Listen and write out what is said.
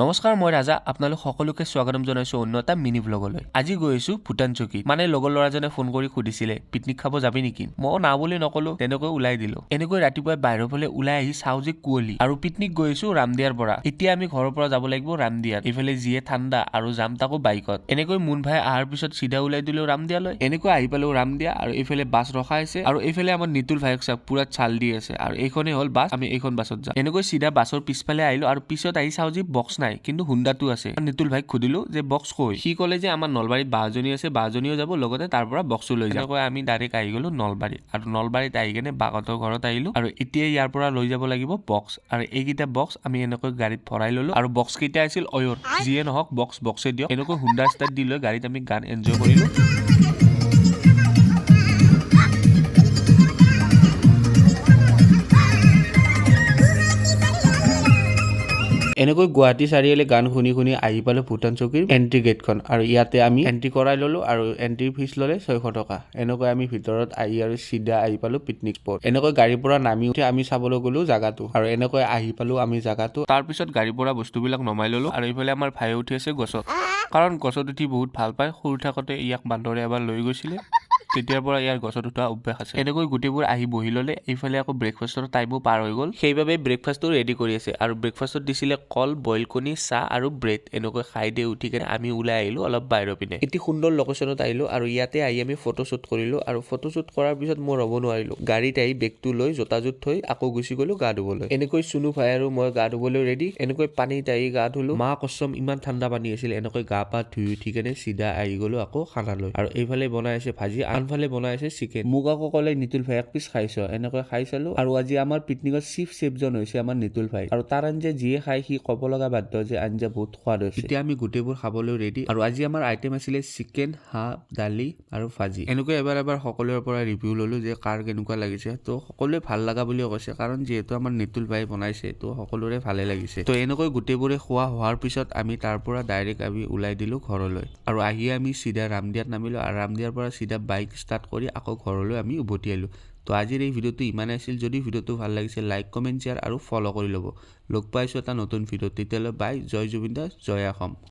নমস্কাৰ মই ৰাজা। আপোনালোক সকলোকে স্বাগতম জনাইছো অন্য এটা মিনি ভ্লগলৈ আজি গৈ আছো ভূটান চকীত। মানে লগৰ ল'ৰাজনে ফোন কৰি সুধিছিলে পিকনিক খাব যাবি নেকি? মই না বুলি নকলো তেনেকৈ ওলাই দিলো। এনেকৈ ৰাতিপুৱাই বাহিৰৰ ফালে ওলাই আহি চাওঁ যে কুঁৱলী। আৰু পিকনিক গৈ আছো ৰামদিয়াৰ পৰা। এতিয়া আমি ঘৰৰ পৰা যাব লাগিব ৰামদিয়াত। এইফালে যিয়ে ঠাণ্ডা আৰু যাম তাকো বাইকত। এনেকৈ মুন ভাই অহাৰ পিছত চিধা ওলাই দিলো ৰামদিয়ালৈ। এনেকৈ আহি পালো ৰামদিয়া আৰু এইফালে বাছ ৰখাই আছে। আৰু এইফালে আমাৰ নিতুল ভাইক চাওক পুৰা চাল দি আছে। আৰু এইখনেই হ'ল বাছ আমি এইখন বাছত যাম। এনেকৈ চিধা বাছৰ পিছফালে আহিলো আৰু পিছত আহি চাওঁ যে বক্স নাই। কিন্তু হুণ্ডাটো আছে। নিতুল ভাইক সুধিলো যে বক্স কৈ? সি ক'লে যে আমাৰ নলবাৰীত বাজনী আছে বাজনীও যাব লগতে তাৰ পৰা বক্সো লৈ যাব এনেকৈ আমি ডাইৰেক্ট আহি গলো নলবাৰী আৰু নলবাৰীত আহি কেনে বাগতৰ ঘৰত আহিলো আৰু এতিয়া ইয়াৰ পৰা লৈ যাব লাগিব বক্স। আৰু এইকেইটা বক্স আমি এনেকৈ গাড়ীত ভৰাই ললো। আৰু বক্স কেইটা আছিল অয়ৰ যিয়ে নহওক বক্স বক্সে দিয়ক। এনেকৈ হুণ্ডা ষ্টাৰ্ট দি লৈ গাড়ীত আমি গান এনজয় কৰিলো। এনেকৈ গুৱাহাটী চাৰিআলি গান শুনি শুনি আহি পালো ভূটান চকীৰ এণ্ট্ৰি গেটখন আৰু ইয়াতে আমি এণ্ট্ৰি কৰাই ললো আৰু এণ্ট্ৰি ফিজ ললে ছয়শ টকা। এনেকৈ আমি ভিতৰত আহি আৰু চিধা আহি পালো পিকনিক স্পট এনেকৈ গাড়ীৰ পৰা নামি উঠি আমি চাবলৈ গলো জাগাটো। আৰু এনেকৈ আহি পালো আমি জাগাটো। তাৰ পিছত গাড়ীৰ পৰা বস্তুবিলাক নমাই ললো আৰু এইফালে আমাৰ ভাই উঠি আছে গছত। কাৰণ গছত উঠি বহুত ভাল পায়। সৰু থাকোতে ইয়াক বান্দৰে এবাৰ লৈ গৈছিলে। তেতিয়াৰ পৰা ইয়াৰ গছত উঠা অভ্যাস আছে। এনেকৈ গোটেইবোৰ আহি বহি ল'লে এইফালে আকৌ ব্ৰেকফাষ্টৰ টাইমো পাৰ হৈ গ'ল। সেইবাবে ব্ৰেকফাষ্টটো ৰেডি কৰি আছে আৰু ব্ৰেকফাষ্টত দিছিলে কল বইল কণী চাহ আৰু ব্ৰেড এনেকৈ খাই দিয়ে উঠি কেনে আমি ওলাই আহিলো অলপ বাহিৰৰ পিনে। এটি সুন্দৰ লোকেশ্যনত আহিলো আৰু ইয়াতে আহি আমি ফটো শ্বুট কৰিলো আৰু ফটো শ্বুট কৰাৰ পিছত মই ৰ'ব নোৱাৰিলো। গাড়ীত আহি বেগটো লৈ জোতাযোৰ থৈ আকৌ গুচি গলো গা ধুবলৈ। এনেকৈ চুনু ভাই আৰু মই গা ধুবলৈ ৰেডি এনেকৈ পানীত আহি গা ধুলো। মা কচম ইমান ঠাণ্ডা পানী আছিল। এনেকৈ গা পা ধুই উঠি কেনে চিধা আহি গলো আকৌ খানালৈ। আৰু এইফালে বনাই আছে ভাজি। আনফালে বনাই আছে চিকেন। মোক আকৌ ক'লে নিতুল ভাই এক পিচ খাইছ। এনেকৈ খাই চালো আৰু আজি আমাৰ পিকনিকত চিফ চেফজন হৈছে আমাৰ নিতুল ভাই। আৰু তাৰ আঞ্জা যিয়ে খাই সি ক'ব লগা বাধ্য যে আঞ্জা বহুত সোৱাদ হৈছে। এতিয়া আমি গোটেইবোৰ খাবলৈ ৰেডি আৰু আজি আমাৰ আইটেম আছিলে চিকেন হাঁহ দালি আৰু ভাজি। এনেকৈ এবাৰ এবাৰ সকলোৰে পৰা ৰিভিউ ললো যে কাৰ কেনেকুৱা লাগিছে। তো সকলোৱে ভাল লগা বুলিও কৈছে। কাৰণ যিহেতু আমাৰ নিতুল ভাই বনাইছে তো সকলোৰে ভালে লাগিছে। তো এনেকৈ গোটেইবোৰে খোৱা হোৱাৰ পিছত আমি তাৰ পৰা ডাইৰেক্ট আমি ওলাই দিলো ঘৰলৈ। আৰু আহি আমি চিধা ৰামদিয়াত নামিলো। আৰু ৰামদিয়াৰ পৰা চিধা বাইক ষ্টাৰ্ট কৰি আকৌ ঘৰলৈ আমি উভতি আহিলোঁ। তো আজিৰ এই ভিডিঅ'টো ইমানেই আছিল যদি ভিডিঅ'টো ভাল লাগিছে লাইক কমেণ্ট শ্বেয়াৰ আৰু ফ'ল' কৰি ল'ব। লগ পাইছোঁ এটা নতুন ভিডিঅ'ত। তেতিয়ালৈ বাই জয় জুবিন দাস জয় অসম